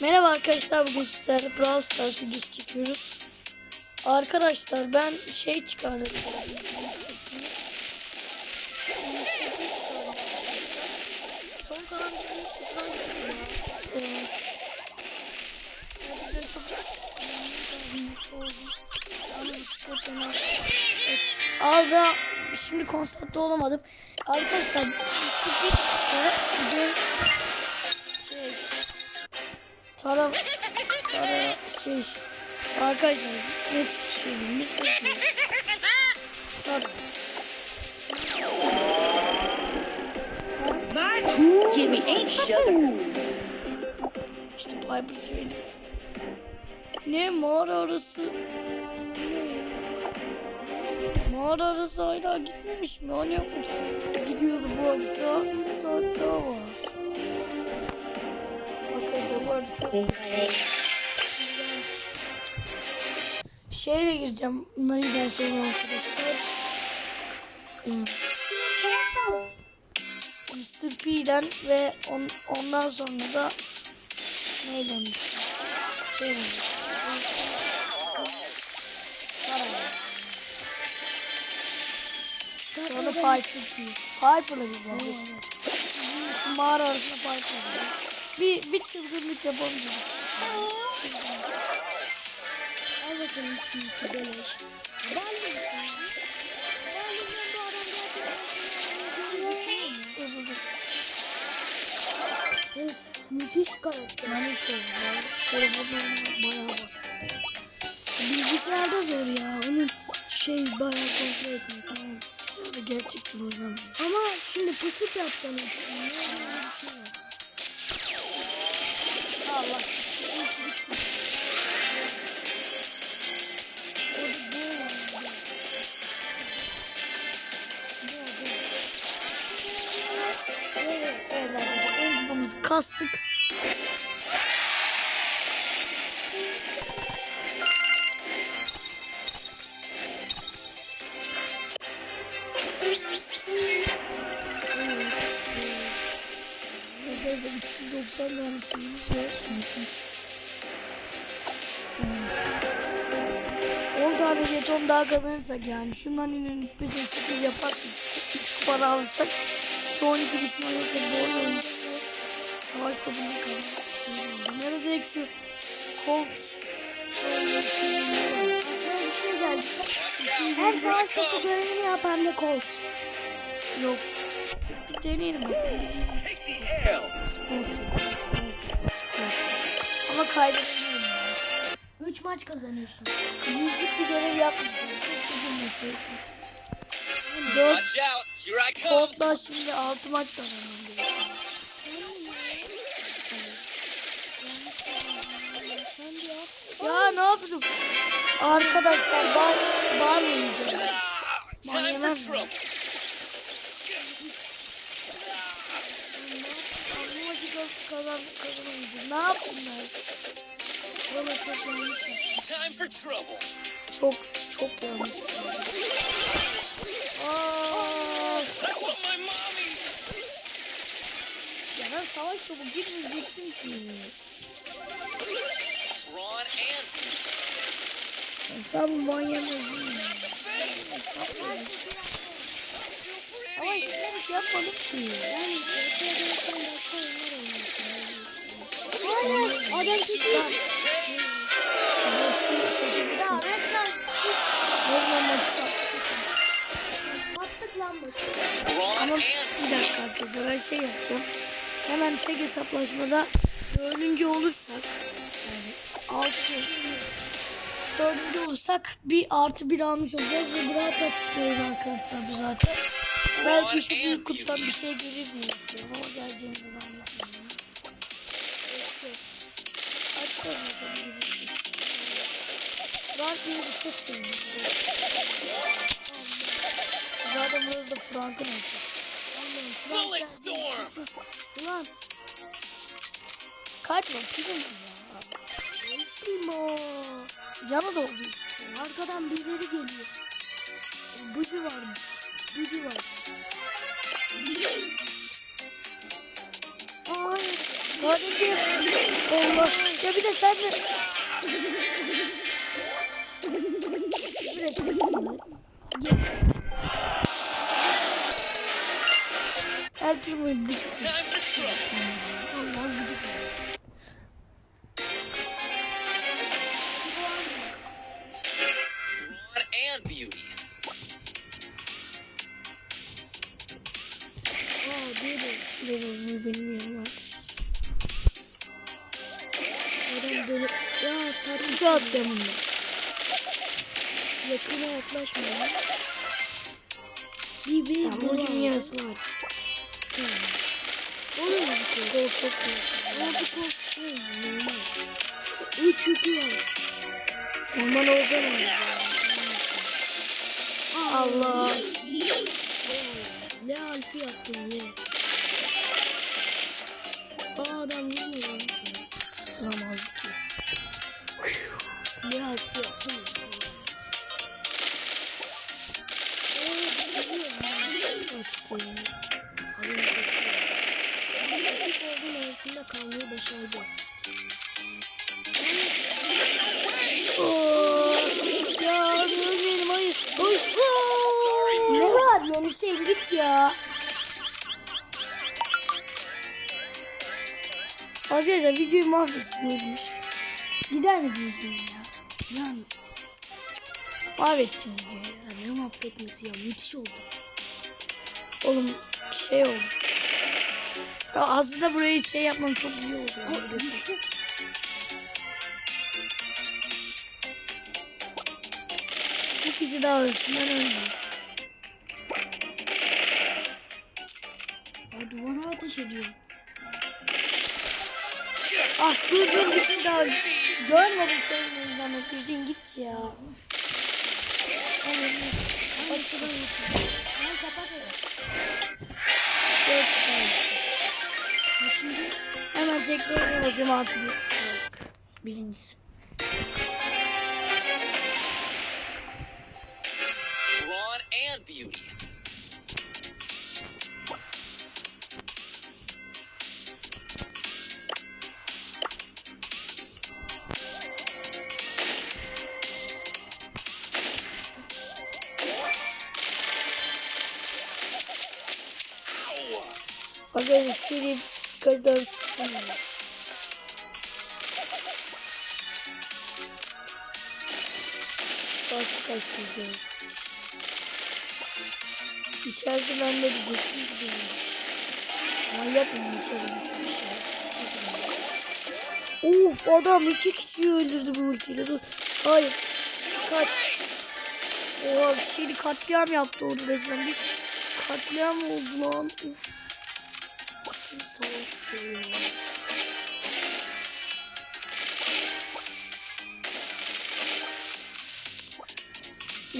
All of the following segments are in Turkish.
Merhaba arkadaşlar bugün sizlerle Brawl Stars videosu çekiyoruz. Arkadaşlar ben şey çıkardım. Son kalan şey. Evet. Arda şimdi konserde olamadım. Arkadaşlar bir çıktı. Tara Tara şey arkadaşlar ne söyleyeyim biz bekliyoruz. Tara Give me eight sugar. işte Piper söyledi. Ne mağara arası ne? Mağara arası hala gitmemiş mi? Hani gidiyordu bu harita 3 saat daha var. Arada çok Şeyle gireceğim. Nari'den sonra arkadaşlar. Ee, Mr. P'den ve on, ondan sonra da neyden şey Sonra Piper P. Piper'la. Şu Mağara arasında Piper'la Bir, bir çılgınlık yapalım dedik. Al bakalım şimdi beleş. Müthiş karakter. Yani şey var. Telefonlarım bayağı basit. Bilgisayarda zor ya. Onun şey bayağı kontrol etmek. Tamam. Bilgisayarda gerçekten oynamıyorum. Ama şimdi pusuk yapacaksın hepsini. Allah. Evet, kastık. Burada da 390 tane şeyimiz var. Hmm. 10 tane jeton daha kazanırsak yani şu naninin bize 8 yaparsak 2 kupada alırsak şu 12 dışında yok bu oyun oynayacağız ve savaş kazanmak istiyorum. Nerede direkt şu Colt Aklıma bir şey geldi. Her savaş topu görevini yapan da Colt. yok. Bir deneyelim bakalım. Kaybedebilirim yani. 3 maç kazanıyorsun. Yüzlük bir görev yapmayacağım. Keşke bilmeseydim. 4 Watch out! Here I come! Colt'la şimdi 6 maç kazanmam. Ya ne yaptım? Arkadaşlar bar, bar mı Ne? Valla çok yanlış yaptım. Time for trouble. Çok çok yanlış. Ya ben savaş topu girmeyecektim ki. Yemez değil mi? Ama istedik yapmadım ki. Ben oyunlar oynuyorsun. Hayır. Adam tutuyor. Bu şu şekilde Ya resmen Resmen sattık. sattık lan maçı. Bir dakika arkadaşlar ben şey yapacağım. Hemen tek hesaplaşmada dördüncü olursak yani altı dördüncü olursak bir artı bir almış olacağız ve Brawl tutuyoruz arkadaşlar bu zaten. Belki şu büyük kutudan bir şey gelir diye Frank Yeri çok seviyorum. Zaten burası da Frank'ın evi. Bullet Storm. Ulan. Kaçma prim ya. Primo. Canı doldu işte. Arkadan birileri geliyor. Bıcı varmış. Bıcı var. Hayır. Kardeşim. Allah. Ya bir de sen de. Her türlü gıcık. Allah gıcık. Üç yükü var. Normal olsa ne? Allah. Alfi yaptın le. Mahvettiniz. Gider mi diyorsunuz ya? Yani Mahvettin videoyu. ya ne mahvetmesi ya müthiş oldu. Oğlum bir şey oldu. Ya aslında burayı şey yapmam çok iyi oldu. ya, burası. düştü. Bir kişi daha ölsün ben ölmeyeyim. Aa, duvara ateş ediyor. Ah dur bir kişi daha. Görmedim senin yüzünden Hüseyin git ya. Hayır şuradan geçiyor. Lan kapat tane. Kaçıncı? Hemen tekrar basıyorum artı bir. Birincisi. Beauty. Arkadaşlar seri kaç tane sıktım ya. Kaç kaç güzel. İçerisi bende diyecektim. Manyak mı içerisi bir şey. Of adam iki kişiyi öldürdü bu ultiyle. Dur. Hayır. Kaç. Oha seri katliam yaptı orada resmen. Bir katliam oldu lan. Uf. Savaştı ya.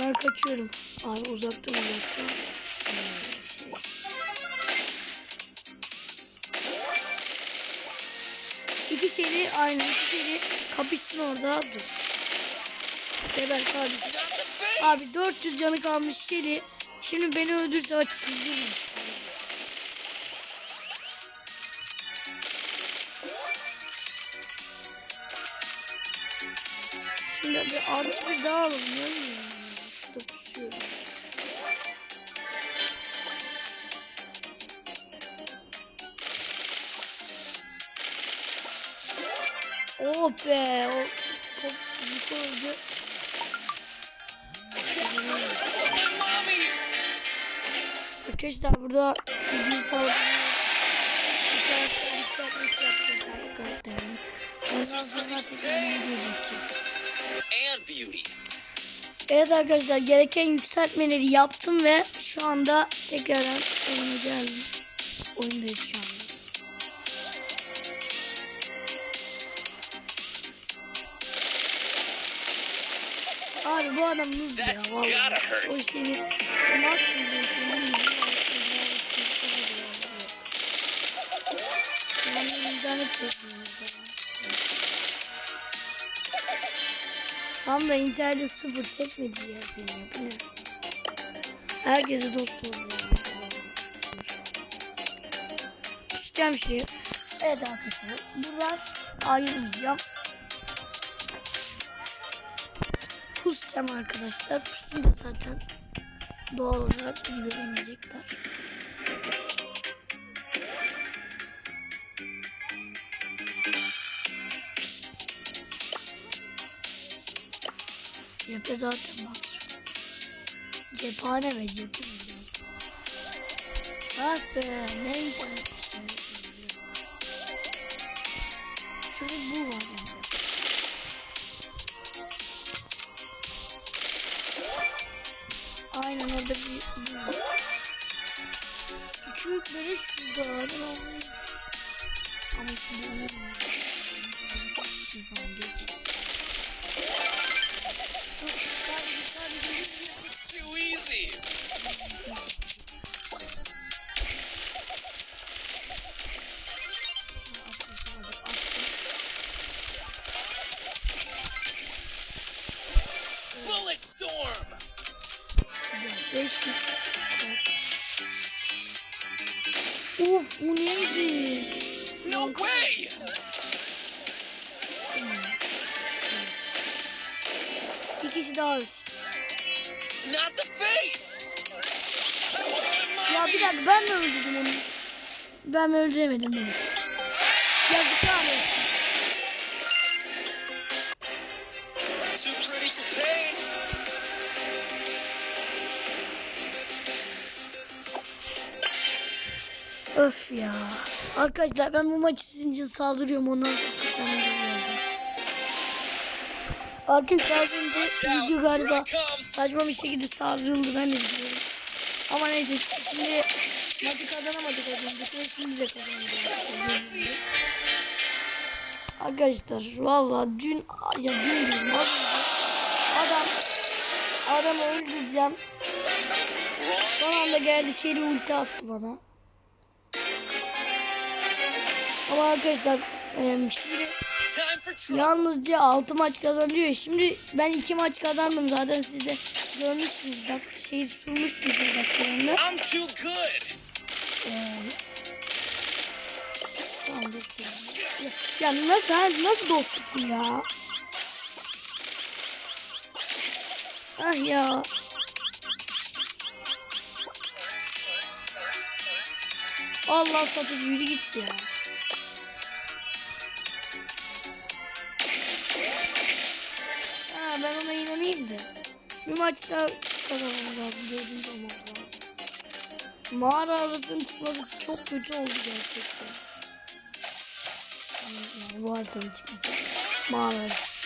Ben kaçıyorum. Abi uzaktan uzaktan. Ee, şey. İki seri aynı. iki seri kapışsın orada. Dur. Geber kardeşim. Abi 400 canı kalmış seri. Şimdi beni öldürse açılır. Daha ya. Şurada pusuyorum. Oh be. O, o, o, öldü. Mommy. Arkadaşlar burada video karakterimi. Ondan sonra tekrar video izleyeceğiz. Evet arkadaşlar gereken yükseltmeleri yaptım ve şu anda tekrardan oyuna geldim. Oyundayız şu anda. Abi bu adam noob ya hurt. O şeyi mat şeyi Yani internet çekmiyoruz Tam da internette sıfır çekmedi ya diyeyim ya. Bu ne? Herkese dost oluyor. Düşeceğim şeyi. Evet arkadaşlar buradan ayrılmayacağım. Pusacağım arkadaşlar. Pusun da zaten doğal olarak göremeyecekler. Cephe zaten var. Cephane ve cephe. Bak be ne internet işte. Şurada bu var bende. Aynen orada bir. Küçük böyle şurada. Ben onu- Ama şimdi onu Uf bu neydi? No way. Bir kişi daha ölsün. Not the face. Ya bir dakika ben mi öldürdüm onu? Ben mi öldüremedim onu? Yazıklar olsun. Öf ya. Arkadaşlar ben bu sizin için saldırıyorum ondan sonra. Arkadaşlar az önce video galiba saçma bir şekilde saldırıldı ben de biliyorum. Ama neyse şimdi maçı kazanamadık ve şimdi de kazandık. Arkadaşlar valla dün ya dün önce adam adamı öldüreceğim. Son anda geldi şeyle ulti attı bana. Ama arkadaşlar şimdi yalnızca 6 maç kazanıyor. Şimdi ben 2 maç kazandım zaten siz de görmüşsünüz. Dak şey sunmuştum size dakikalarını. I'm too good. Ya. ya nasıl nasıl dostluk bu ya? Ah ya. Allah satıcı yürü git ya. Ben ona inanayım da. Bir maç daha kazanmamız lazım. Dördüncü olmamız lazım. Mağara arasının çıkması çok kötü oldu gerçekten. Yani bu haritanın çıkması. Mağara arası.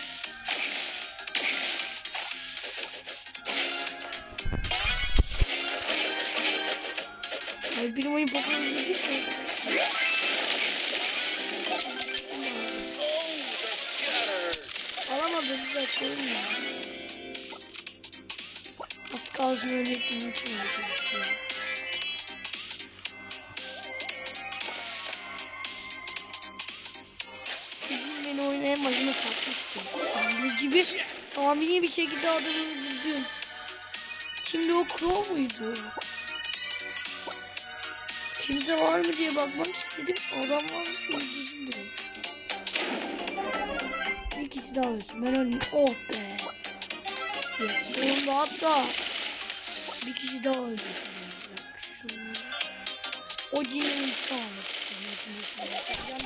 Benim oyun popüler değil mi? Hurt. Alamadım bir dakika ölmüyor. Az kalsın ölecektim için ölecektim. ya. Beni oynayan başıma satmıştı. Tahmin gibi tahmini bir şekilde adamı öldürdüm. Şimdi o Crow muydu? Kimse var mı diye bakmak istedim. Adam varmış öldürdüm direkt. Daha ölsün. Ben ölmeyeyim. Oh be. Yes, sonunda hatta bir kişi daha öldü. O Cin'in intikam almak istiyorum.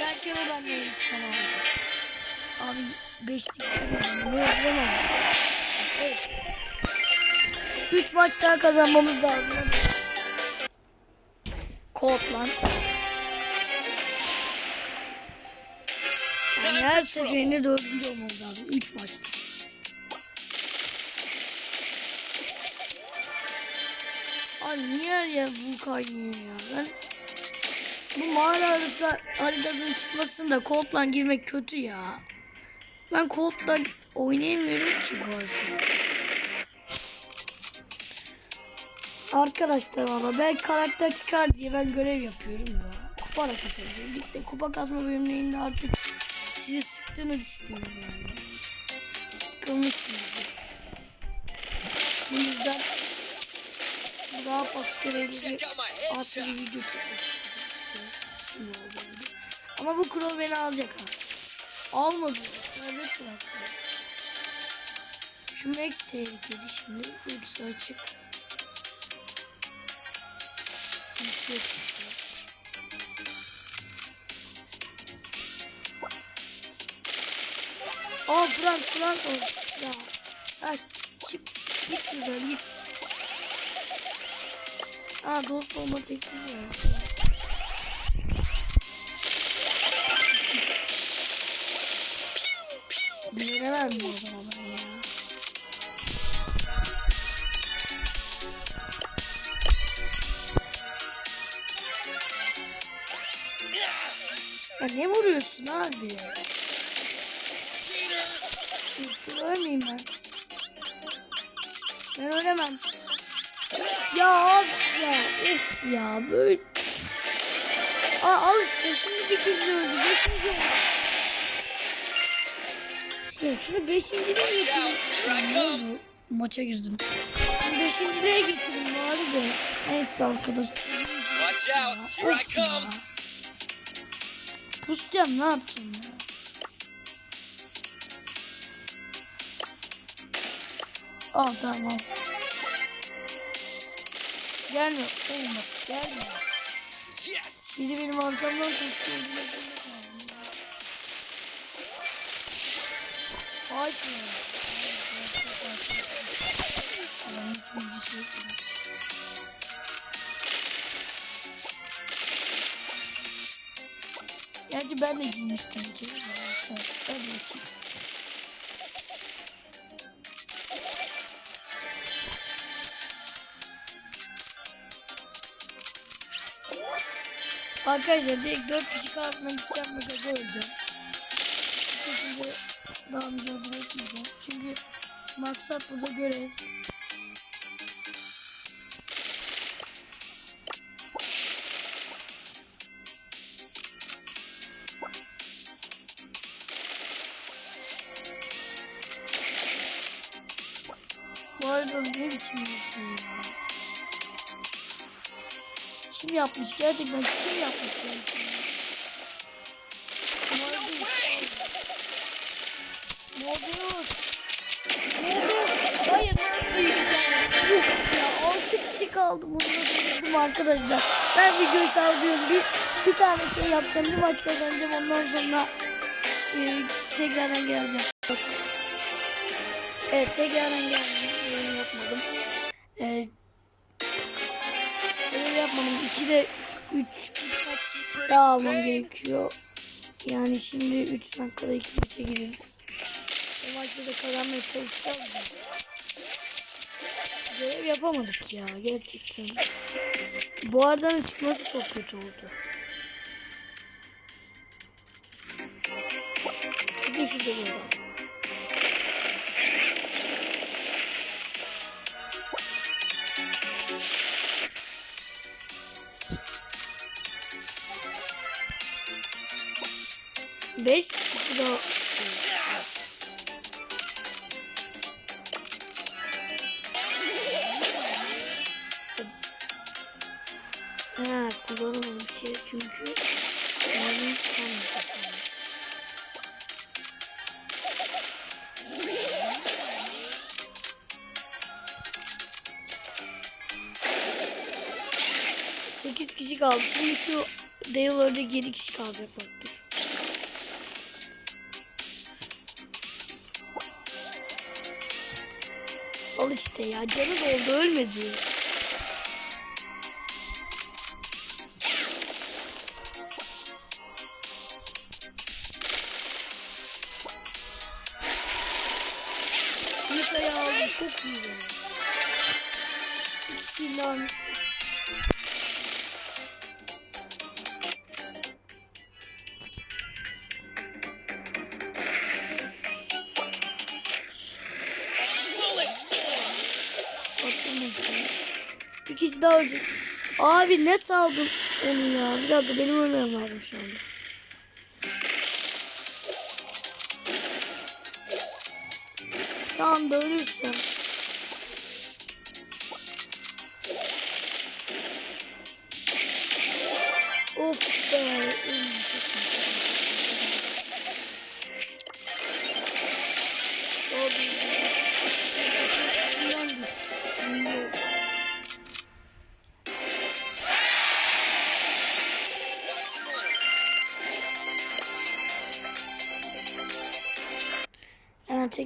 Belki o benden intikam aldı. Abi beşlik ne öldüremez. Evet. Üç maç daha kazanmamız lazım. Kod lan. Yani her seferinde dördüncü olmamız lazım. Üç maçta. Abi niye her yer bu kaynıyor ya? Ben bu mağara arası haritasının çıkmasında Colt'la girmek kötü ya. Ben Colt'la oynayamıyorum ki bu haritada. Arkadaşlar valla belki karakter çıkar diye ben görev yapıyorum da. Kupa da kasabiliyorum. Kupa kasma bölümlerinde artık sizi sıktığını düşünüyorum yani. Sıkılmışsınızdır. Bu yüzden daha pas görevleri Check out my adlı bir video çekmek. Ama bu Crow beni alacak ha. Almadı. Serbest bıraktı. Şu Max tehlikeli şimdi. Ultisi açık. Ultisi yok. Aa Frank Frank ol. Ya. Ay, çık. Git buradan git. Aa dost olma tekniği. Güvenemem bu adama ben ya. Ya ne vuruyorsun abi? Ölmeyeyim ben. Ben ölemem. Ya ya of ya böyle. Aa, al işte şimdi bir kez öldü. Beşinci oldu. Ya şunu beşinciliğe getirdim. Ne oldu? Maça girdim. Beşinciliğe getirdim bari de. Neyse arkadaşlar. Watch out. Here I come. Pusacağım ne yapacağım ya. Al tamam. Gelme. Olmaz. Gelme. Yes. Biri benim arkamdan bilgisi yok ya. Gerçi ben de giymiştim kere. Neyse, Hadi bakayım. Arkadaşlar direkt 4 kişi kalsına gideceğim gaza öleceğim. Bu şekilde daha mücadele etmeyeceğim. Çünkü maksat burada görev. Yapmış gerçekten kim yapmış? Morbius. Morbius. Morbius. Hayır. Yuh ya 6 kişi kaldı bunu durdum arkadaşlar. Ben videoyu sallıyorum. Bir, bir tane şey yapacağım. Bir maç kazanacağım. Ondan sonra e, tekrardan geleceğim. Evet tekrardan geldim. Daha almam gerekiyor. Yani şimdi 3 dakikada 2 maça gireriz. Bu maçta da kazanmaya çalışacağız. Görev yapamadık ya gerçekten. Bu aradan çıkması çok kötü oldu. Bizim şurada bir adam. Beş kişi daha. Ha kullanamam bir şey çünkü yani. Sekiz kişi kaldı. Şimdi şu Dale ölecek yedi kişi kalacak bak Al işte ya canı doldu ölmedi. Nita'yı aldım çok iyi. be. Ölecek. Abi ne saldın onu ya? Bir dakika benim ölmem lazım şu anda. Şu anda ölürsem.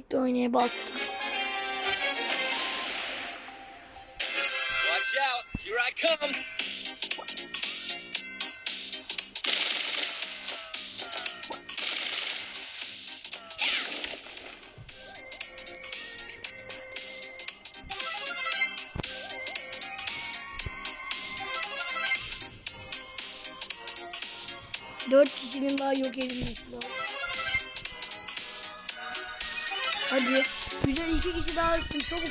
Tekli oynaya bastım. Watch out. Here I come. Dört kişinin daha yok edilmesi Güzel iki kişi daha ölsün çabuk.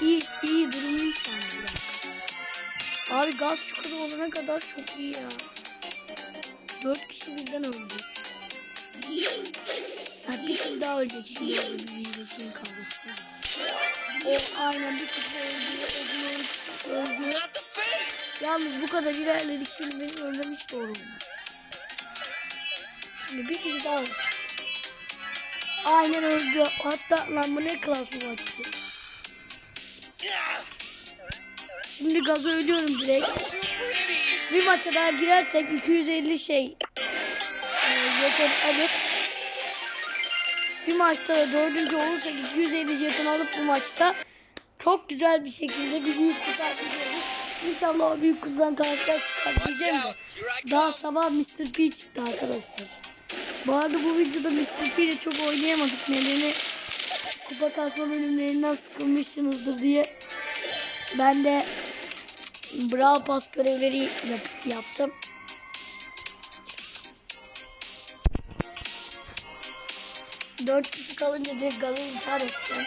İyi iyi durum iyi şu an biraz. Abi gaz şu kadar olana kadar çok iyi ya. Dört kişi birden öldü. Ha, bir kişi daha ölecek şimdi öyle bir virüsün kavgası. O aynen bir kişi öldü. Öldü. öldü. Yalnız bu kadar ilerledik şimdi benim ölmem hiç doğru olmaz. Şimdi bir kişi daha öldü. Aynen öldü. Hatta lan bu ne klas bu. Yeah. Şimdi gazı ölüyorum direkt. Bir maça daha girersek 250 şey e, jeton alıp bir maçta dördüncü olursak 250 jeton alıp bu maçta çok güzel bir şekilde bir büyük kutu atacağız. İnşallah o büyük kutudan karakter çıkar diyeceğim de. Daha sabah Mr. P çıktı arkadaşlar. Bu arada bu videoda Mr. P ile çok oynayamadık. Nedeni kupa kasma bölümlerinden sıkılmışsınızdır diye. Ben de Brawl Pass görevleri yap- yaptım. Dört kişi kalınca direkt gazı intihar edeceğim.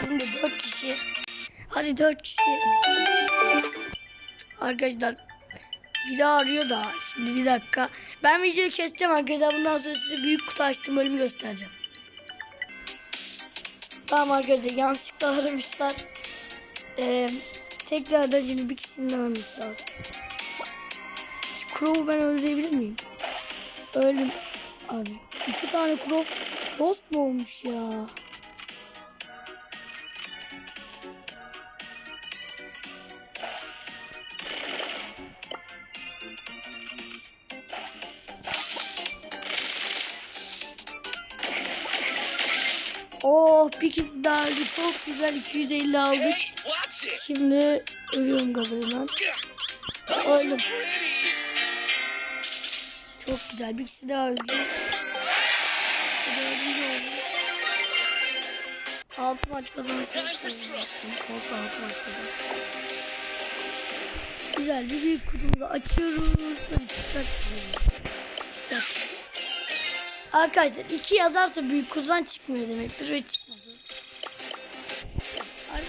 Şimdi dört kişi. Hadi dört kişi. Arkadaşlar biri arıyor da şimdi bir dakika. Ben videoyu keseceğim arkadaşlar. Bundan sonra size büyük kutu açtığım bölümü göstereceğim. Tamam arkadaşlar yanlışlıkla aramışlar. Ee, tekrardan şimdi bir kişinin araması lazım. Şu Crow'u ben öldürebilir miyim? Öldüm. Abi iki tane Crow Lost mu olmuş ya? Bir kişi daha öldü. Çok güzel 250 aldık. Şimdi ölüyorum gazından. Öldüm. Çok güzel. Bir kişi daha öldü. Altı maç kazanırsın. Korkma altı maç kazan. Güzel bir büyük kutumuzu açıyoruz. Hadi çıkacak. Çıkacak. Arkadaşlar iki yazarsa büyük kutudan çıkmıyor demektir ve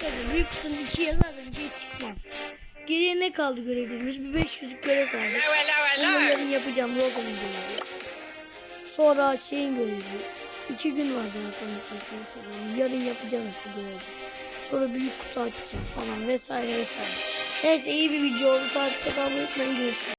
çıkmadı. Büyük iki yazarsa bir şey çıkmaz. Geriye ne kaldı görevlerimiz? Bir 500'lük görev kaldı. Hello. yarın yapacağım Lozan'ın görevi. Sonra şeyin görevi. İki gün var zaten bitmesini seviyorum. Yarın yapacağım bu görevi. Sonra büyük kutu açacağım falan vesaire vesaire. Neyse iyi bir video oldu. Takipte kalmayı unutmayın. Görüşürüz.